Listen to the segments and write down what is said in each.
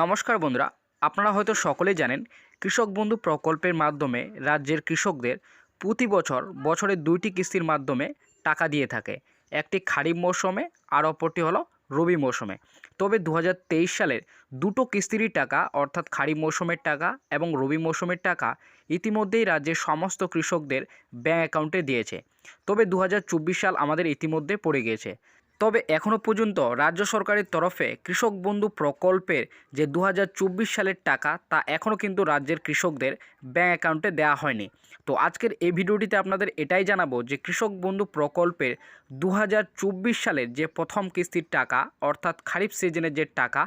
নমস্কার বন্ধুরা, আপনারা হয়তো সকলেই জানেন, কৃষক বন্ধু প্রকল্পের মাধ্যমে রাজ্যের কৃষকদের প্রতি বছর বছরের দুইটি কিস্তির মাধ্যমে টাকা দিয়ে থাকে। একটি খারিফ মৌসুমে, আর অপরটি হলো রবি মৌসুমে। তবে দু হাজার তেইশ সালের দুটো কিস্তিরই টাকা, অর্থাৎ খারিফ মৌসুমের টাকা এবং রবি মৌসুমের টাকা, ইতিমধ্যেই রাজ্যের সমস্ত কৃষকদের ব্যাঙ্ক অ্যাকাউন্টে দিয়েছে। তবে দু হাজার চব্বিশ সাল আমাদের ইতিমধ্যে পড়ে গিয়েছে। তবে এখনও পর্যন্ত রাজ্য সরকারের তরফে কৃষক বন্ধু প্রকল্পের যে দু হাজার চব্বিশ সালের টাকা, তা এখনও কিন্তু রাজ্যের কৃষকদের ব্যাঙ্ক অ্যাকাউন্টে দেওয়া হয়নি। তো আজকের এই ভিডিওটিতে আপনাদের এটাই জানাব যে কৃষক বন্ধু প্রকল্পের দু হাজার চব্বিশ সালের যে প্রথম কিস্তির টাকা, অর্থাৎ খারিফ সিজনের যে টাকা,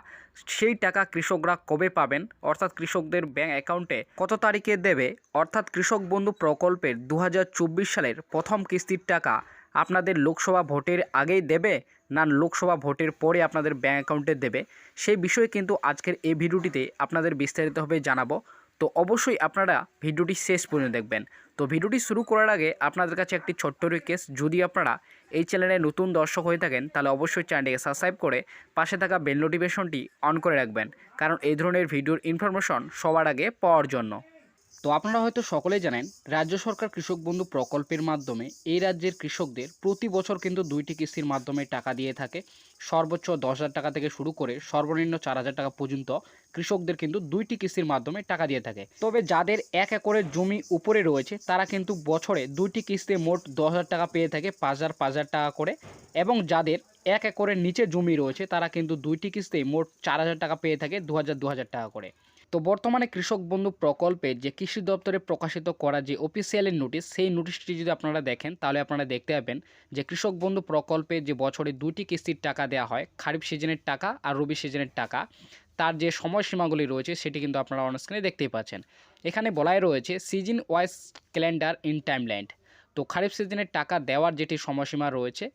সেই টাকা কৃষকরা কবে পাবেন? অর্থাৎ কৃষকদের ব্যাঙ্ক অ্যাকাউন্টে কত তারিখে দেবে? অর্থাৎ কৃষক বন্ধু প্রকল্পের দু হাজার চব্বিশ সালের প্রথম কিস্তির টাকা আপনাদের লোকসভা ভোটের আগেই দেবে? না লোকসভা ভোটের পরে আপনাদের ব্যাঙ্ক অ্যাকাউন্টে দেবে, সেই বিষয়ে কিন্তু আজকের এই ভিডিওটিতে আপনাদের বিস্তারিতভাবে জানাব। তো অবশ্যই আপনারা ভিডিওটি শেষ পর্যন্ত দেখবেন। তো ভিডিওটি শুরু করার আগে আপনাদের কাছে একটি ছোট্ট রিকোয়েস্ট যদি আপনারা এই চ্যানেলে নতুন দর্শক হয়ে থাকেন, তাহলে অবশ্যই চ্যানেলটিকে সাবস্ক্রাইব করে পাশে থাকা বেল নোটিফিকেশনটি অন করে রাখবেন। কারণ এই ধরনের ভিডিওর ইনফরমেশন সবার আগে পাওয়ার জন্য। তো আপনারা হয়তো সকলেই জানেন, রাজ্য সরকার কৃষক বন্ধু প্রকল্পের মাধ্যমে এই রাজ্যের কৃষকদের প্রতি বছর কিন্তু দুইটি কিস্তির মাধ্যমে টাকা দিয়ে থাকে। সর্বোচ্চ দশ হাজার টাকা থেকে শুরু করে সর্বনিম্ন চার হাজার টাকা পর্যন্ত কৃষকদের কিন্তু দুইটি কিস্তির মাধ্যমে টাকা দিয়ে থাকে। তবে যাদের এক একরের জমি উপরে রয়েছে, তারা কিন্তু বছরে দুইটি কিস্তি মোট দশ হাজার টাকা পেয়ে থাকে পাঁচ হাজার পাঁচ হাজার টাকা করে। এবং যাদের এক একরের নিচে জমি রয়েছে, তারা কিন্তু দুইটি কিস্তি মোট চার হাজার টাকা পেয়ে থাকে দু হাজার দু হাজার টাকা করে। তো বর্তমানে কৃষক বন্ধু প্রকল্পে যে কৃষি দপ্তরে প্রকাশিত করা যে অফিসিয়ালের নোটিশ সেই নোটিশটি যদি আপনারা দেখেন, তাহলে আপনারা দেখতে পাবেন যে কৃষক বন্ধু প্রকল্পে যে বছরে দুটি কিস্তির টাকা দেওয়া হয়, খারিফ সিজনের টাকা আর রবি সিজনের টাকা, তার যে সময়সীমাগুলি রয়েছে, সেটি কিন্তু আপনারা অনস্ক্রিনে দেখতেই পাচ্ছেন। এখানে বলাই রয়েছে season wise calendar in timeline তো খারিফ সিজনের টাকা দেওয়ার যেটি সময়সীমা রয়েছে,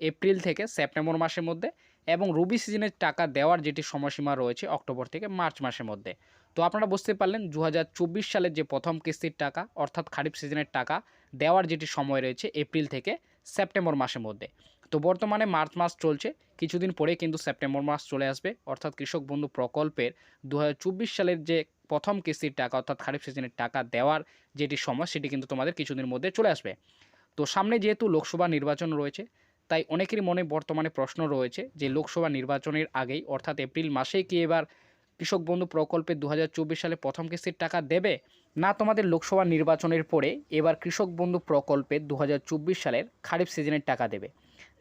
এপ্রিল থেকে সেপ্টেম্বর মাসের মধ্যে এবং রবি সিজনের টাকা দেওয়ার যেটি সময়সীমা রয়েছে অক্টোবর থেকে মার্চ মাসের মধ্যে। তো আপনারা বুঝতে পারলেন দু হাজার চব্বিশ সালের যে প্রথম কিস্তির টাকা, অর্থাৎ খারিফ সিজনের টাকা দেওয়ার যেটি সময় রয়েছে এপ্রিল থেকে সেপ্টেম্বর মাসের মধ্যে। তো বর্তমানে মার্চ মাস চলছে, কিছুদিন পরে কিন্তু সেপ্টেম্বর মাস চলে আসবে, অর্থাৎ কৃষক বন্ধু প্রকল্পের দু হাজার চব্বিশ সালের যে প্রথম কিস্তির টাকা, অর্থাৎ খারিফ সিজনের টাকা দেওয়ার যেটি সময়, সেটি কিন্তু তোমাদের কিছুদিনের মধ্যে চলে আসবে। তো সামনে যেহেতু লোকসভা নির্বাচন রয়েছে তাই অনেকের মনে বর্তমানে প্রশ্ন রয়েছে যে লোকসভা নির্বাচনের আগেই, অর্থাৎ এপ্রিল মাসেই কি এবার কৃষক বন্ধু প্রকল্পে দু হাজার চব্বিশ সালে প্রথম কিস্তির টাকা দেবে? না তোমাদের লোকসভা নির্বাচনের পরে এবার কৃষক বন্ধু প্রকল্পে দু হাজার চব্বিশ সালের খারিফ সিজনের টাকা দেবে?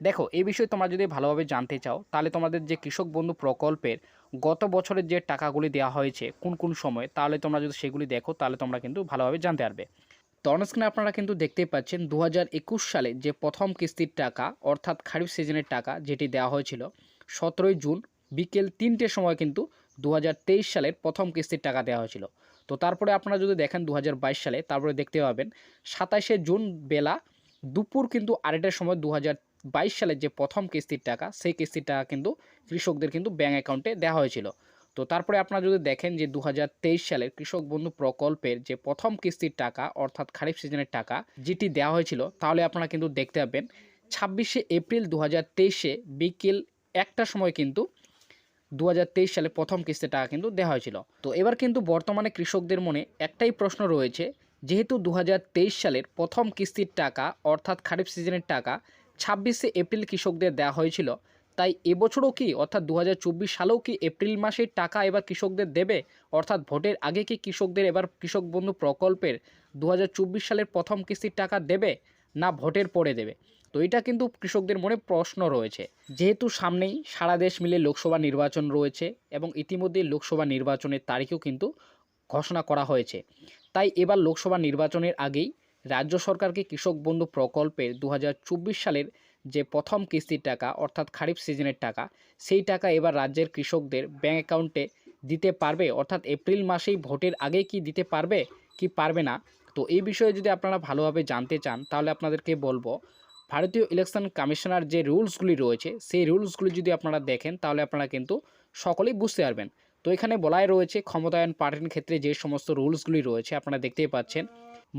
দেখো এই বিষয়ে তোমরা যদি ভালোভাবে জানতে চাও, তাহলে তোমাদের যে কৃষক বন্ধু প্রকল্পের গত বছরের যে টাকাগুলি দেওয়া হয়েছে কোন কোন সময়, তাহলে তোমরা যদি সেগুলি দেখো, তাহলে তোমরা কিন্তু ভালোভাবে জানতে পারবে। তো আপনারা কিন্তু দেখতেই পাচ্ছেন দু হাজার একুশ সালে যে প্রথম কিস্তির টাকা, অর্থাৎ খারিফ সিজনের টাকা যেটি দেওয়া হয়েছিল, সতেরোই জুন বিকেল তিনটের সময় কিন্তু দু হাজার তেইশ সালের প্রথম কিস্তির টাকা দেওয়া হয়েছিল। তো তারপরে আপনারা যদি দেখেন দু হাজার বাইশ সালে, তারপরে দেখতে পাবেন সাতাশে জুন বেলা দুপুর কিন্তু আড়াইটার সময় দু বাইশ সালের যে প্রথম কিস্তির টাকা, সেই কিস্তির টাকা কিন্তু কৃষকদের কিন্তু ব্যাঙ্ক অ্যাকাউন্টে দেওয়া হয়েছিল। তো তারপরে আপনারা যদি দেখেন যে দু হাজার তেইশ সালের কৃষক বন্ধু প্রকল্পের যে প্রথম কিস্তির টাকা, অর্থাৎ খারিফ সিজনের টাকা, যেটি দেওয়া হয়েছিল, তাহলে আপনারা কিন্তু দেখতে পাবেন ছাব্বিশে এপ্রিল দু হাজার বিকেল একটার সময় কিন্তু দু সালে প্রথম কিস্তির টাকা কিন্তু দেওয়া হয়েছিল। তো এবার কিন্তু বর্তমানে কৃষকদের মনে একটাই প্রশ্ন রয়েছে, যেহেতু দু হাজার তেইশ সালের প্রথম কিস্তির টাকা, অর্থাৎ খারিফ সিজনের টাকা, ছাব্বিশে এপ্রিল কৃষকদের দেওয়া হয়েছিল তাই এবছরও কি, অর্থাৎ দু হাজার চব্বিশ সালেও কি এপ্রিল মাসের টাকা এবার কৃষকদের দেবে? অর্থাৎ ভোটের আগে কি কৃষকদের এবার কৃষক বন্ধু প্রকল্পের দু হাজার চব্বিশ সালের প্রথম কিস্তির টাকা দেবে না ভোটের পরে দেবে? তো এটা কিন্তু কৃষকদের মনে প্রশ্ন রয়েছে। যেহেতু সামনেই সারা দেশ মিলে লোকসভা নির্বাচন রয়েছে এবং ইতিমধ্যে লোকসভা নির্বাচনের তারিখও কিন্তু ঘোষণা করা হয়েছে। তাই এবার লোকসভা নির্বাচনের আগেই রাজ্য সরকারকে কৃষক বন্ধু প্রকল্পের দু হাজার চব্বিশ সালের যে প্রথম কিস্তির টাকা, অর্থাৎ খারিফ সিজনের টাকা, সেই টাকা এবার রাজ্যের কৃষকদের ব্যাঙ্ক অ্যাকাউন্টে দিতে পারবে, অর্থাৎ এপ্রিল মাসেই ভোটের আগে কি দিতে পারবে, কি পারবে না? তো এই বিষয়ে যদি আপনারা ভালোভাবে জানতে চান, তাহলে আপনাদেরকে বলব, ভারতীয় ইলেকশন কমিশনার যে রুলসগুলি রয়েছে, সেই রুলসগুলি যদি আপনারা দেখেন, তাহলে আপনারা কিন্তু সকলেই বুঝতে পারবেন। তো এখানে বলাই রয়েছে, ক্ষমতায়ন পার্টির ক্ষেত্রে যে সমস্ত রুলসগুলি রয়েছে, আপনারা দেখতেই পাচ্ছেন,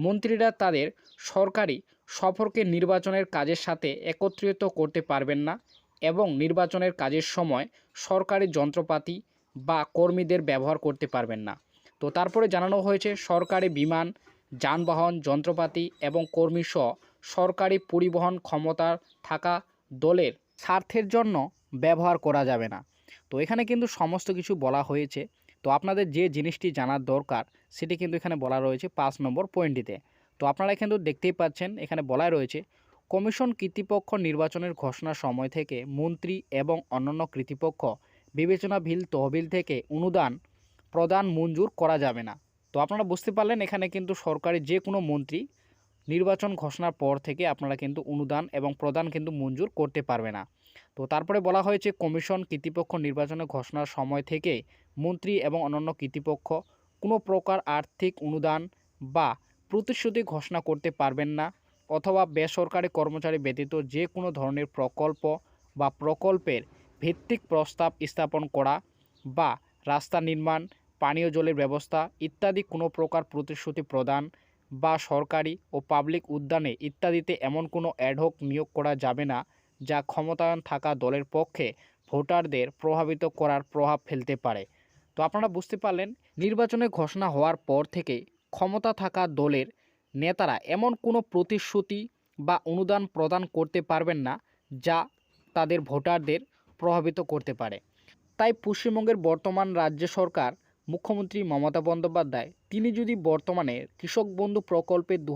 মন্ত্রীরা তাদের সরকারি সফরকে নির্বাচনের কাজের সাথে একত্রিত করতে পারবেন না এবং নির্বাচনের কাজের সময় সরকারি যন্ত্রপাতি বা কর্মীদের ব্যবহার করতে পারবেন না। তো তারপরে জানানো হয়েছে, সরকারি বিমান, যানবাহন, যন্ত্রপাতি এবং কর্মী সহ সরকারি পরিবহন ক্ষমতা থাকা দলের স্বার্থের জন্য ব্যবহার করা যাবে না। তো এখানে কিন্তু সমস্ত কিছু বলা হয়েছে। তো আপনাদের যে জিনিসটি জানার দরকার, সেটি কিন্তু এখানে বলা রয়েছে পাঁচ নম্বর পয়েন্টটিতে তো আপনারা কিন্তু দেখতেই পাচ্ছেন, এখানে বলা রয়েছে, কমিশন কর্তৃপক্ষ নির্বাচনের ঘোষণার সময় থেকে মন্ত্রী এবং অন্যান্য কর্তৃপক্ষ বিবেচনাবিল তহবিল থেকে অনুদান প্রদান মঞ্জুর করা যাবে না। তো আপনারা বুঝতে পারলেন, এখানে কিন্তু সরকারি যে কোনো মন্ত্রী নির্বাচন ঘোষণার পর থেকে আপনারা কিন্তু অনুদান এবং প্রদান কিন্তু মঞ্জুর করতে পারবে না। তো তারপরে বলা হয়েছে, কমিশন কর্তৃপক্ষ নির্বাচনের ঘোষণার সময় থেকে মন্ত্রী এবং অন্যান্য কর্তৃপক্ষ কোনো প্রকার আর্থিক অনুদান বা প্রতিশ্রুতি ঘোষণা করতে পারবেন না অথবা বেসরকারি কর্মচারী ব্যতীত যে কোনো ধরনের প্রকল্প বা প্রকল্পের ভিত্তিক প্রস্তাব স্থাপন করা বা রাস্তা নির্মাণ, পানীয় জলের ব্যবস্থা ইত্যাদি কোনো প্রকার প্রতিশ্রুতি প্রদান বা সরকারি ও পাবলিক উদ্যানে ইত্যাদিতে এমন কোনো অ্যাডহক নিয়োগ করা যাবে না যা ক্ষমতায়ন থাকা দলের পক্ষে ভোটারদের প্রভাবিত করার প্রভাব ফেলতে পারে। তো আপনারা বুঝতে পারলেন, নির্বাচনে ঘোষণা হওয়ার পর থেকে ক্ষমতা থাকা দলের নেতারা এমন কোনো প্রতিশ্রুতি বা অনুদান প্রদান করতে পারবেন না যা তাদের ভোটারদের প্রভাবিত করতে পারে। তাই পশ্চিমবঙ্গের বর্তমান রাজ্য সরকার, মুখ্যমন্ত্রী মমতা বন্দ্যোপাধ্যায়, তিনি যদি বর্তমানে কৃষক বন্ধু প্রকল্পের দু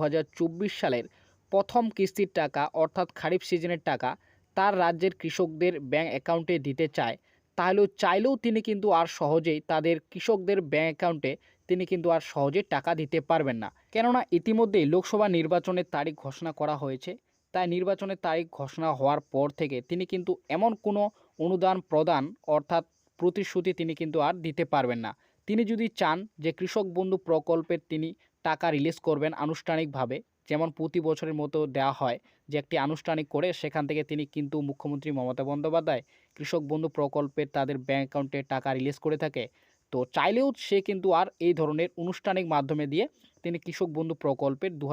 সালের প্রথম কিস্তির টাকা অর্থাৎ খারিফ সিজনের টাকা তার রাজ্যের কৃষকদের ব্যাঙ্ক অ্যাকাউন্টে দিতে চায়, তাহলেও চাইলেও তিনি কিন্তু আর সহজেই তাদের কৃষকদের ব্যাঙ্ক অ্যাকাউন্টে তিনি কিন্তু আর সহজে টাকা দিতে পারবেন না। কেননা ইতিমধ্যেই লোকসভা নির্বাচনের তারিখ ঘোষণা করা হয়েছে। তাই নির্বাচনের তারিখ ঘোষণা হওয়ার পর থেকে তিনি কিন্তু এমন কোনো অনুদান প্রদান অর্থাৎ প্রতিশ্রুতি তিনি কিন্তু আর দিতে পারবেন না। তিনি যদি চান যে কৃষক বন্ধু প্রকল্পের তিনি টাকা রিলিজ করবেন আনুষ্ঠানিকভাবে, যেমন প্রতি বছরের মতো দেওয়া হয় যে একটি আনুষ্ঠানিক করে সেখান থেকে তিনি কিন্তু মুখ্যমন্ত্রী মমতা বন্দ্যোপাধ্যায় কৃষক বন্ধু প্রকল্পের তাদের ব্যাঙ্ক অ্যাকাউন্টে টাকা রিলিজ করে থাকে তো চাইলেও সে কিন্তু আর এই ধরনের আনুষ্ঠানিক মাধ্যমে দিয়ে তিনি কৃষক বন্ধু প্রকল্পের দু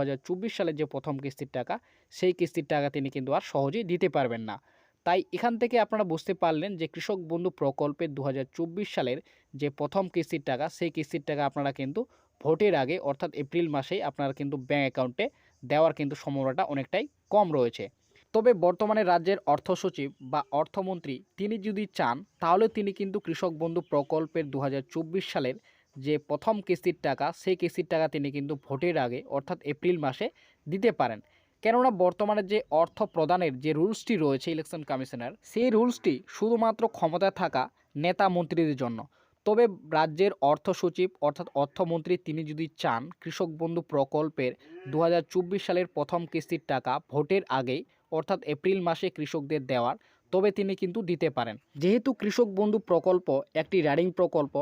সালে যে প্রথম কিস্তির টাকা, সেই কিস্তির টাকা তিনি কিন্তু আর সহজেই দিতে পারবেন না। তাই এখান থেকে আপনারা বুঝতে পারলেন যে কৃষক বন্ধু প্রকল্পের দু হাজার চব্বিশ সালের যে প্রথম কিস্তির টাকা, সেই কিস্তির টাকা আপনারা কিন্তু ভোটের আগে, অর্থাৎ এপ্রিল মাসেই আপনারা কিন্তু ব্যাঙ্ক অ্যাকাউন্টে দেওয়ার কিন্তু সম্ভাবনাটা অনেকটাই কম রয়েছে। তবে বর্তমানে রাজ্যের অর্থ সচিব বা অর্থমন্ত্রী তিনি যদি চান, তাহলে তিনি কিন্তু কৃষক বন্ধু প্রকল্পের দু হাজার চব্বিশ সালের যে প্রথম কিস্তির টাকা, সেই কিস্তির টাকা তিনি কিন্তু ভোটের আগে, অর্থাৎ এপ্রিল মাসে দিতে পারেন। কেননা বর্তমানে যে অর্থ প্রদানের যে রুলসটি রয়েছে ইলেকশন কমিশনার, সেই রুলসটি শুধুমাত্র ক্ষমতায় থাকা নেতা মন্ত্রীদের জন্য। তবে রাজ্যের অর্থ সচিব অর্থাৎ অর্থমন্ত্রী তিনি যদি চান, কৃষক বন্ধু প্রকল্পের দু হাজার চব্বিশ সালের প্রথম কিস্তির টাকা ভোটের আগেই অর্থাৎ এপ্রিল মাসে কৃষকদের দেওয়ার, তবে তিনি কিন্তু দিতে পারেন। যেহেতু কৃষক বন্ধু প্রকল্প একটি র্যাডিং প্রকল্প,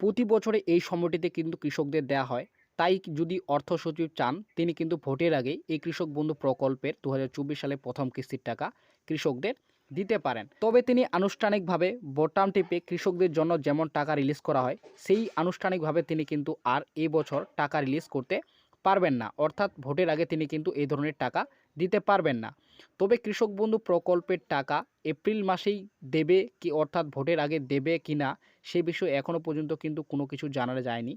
প্রতি বছরে এই সময়টিতে কিন্তু কৃষকদের দেওয়া হয়। তাই যদি অর্থ সচিব চান, তিনি কিন্তু ভোটের আগে এই কৃষক বন্ধু প্রকল্পের দু হাজার চব্বিশ সালে প্রথম কিস্তির টাকা কৃষকদের দিতে পারেন। তবে তিনি আনুষ্ঠানিকভাবে বোটাম টিপে কৃষকদের জন্য যেমন টাকা রিলিজ করা হয়, সেই আনুষ্ঠানিকভাবে তিনি কিন্তু আর এই বছর টাকা রিলিজ করতে পারবেন না। অর্থাৎ ভোটের আগে তিনি কিন্তু এই ধরনের টাকা দিতে পারবেন না। তবে কৃষক বন্ধু প্রকল্পের টাকা এপ্রিল মাসেই দেবে কি অর্থাৎ ভোটের আগে দেবে কি না, সে বিষয়ে এখনও পর্যন্ত কিন্তু কোনো কিছু জানা যায়নি।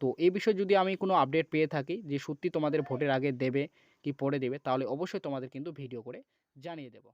তো এই বিষয়ে যদি আমি কোনো আপডেট পেয়ে থাকি যে সত্যি তোমাদের ভোটের আগে দেবে কি পরে দেবে, তাহলে অবশ্যই তোমাদের কিন্তু ভিডিও করে জানিয়ে দেবো।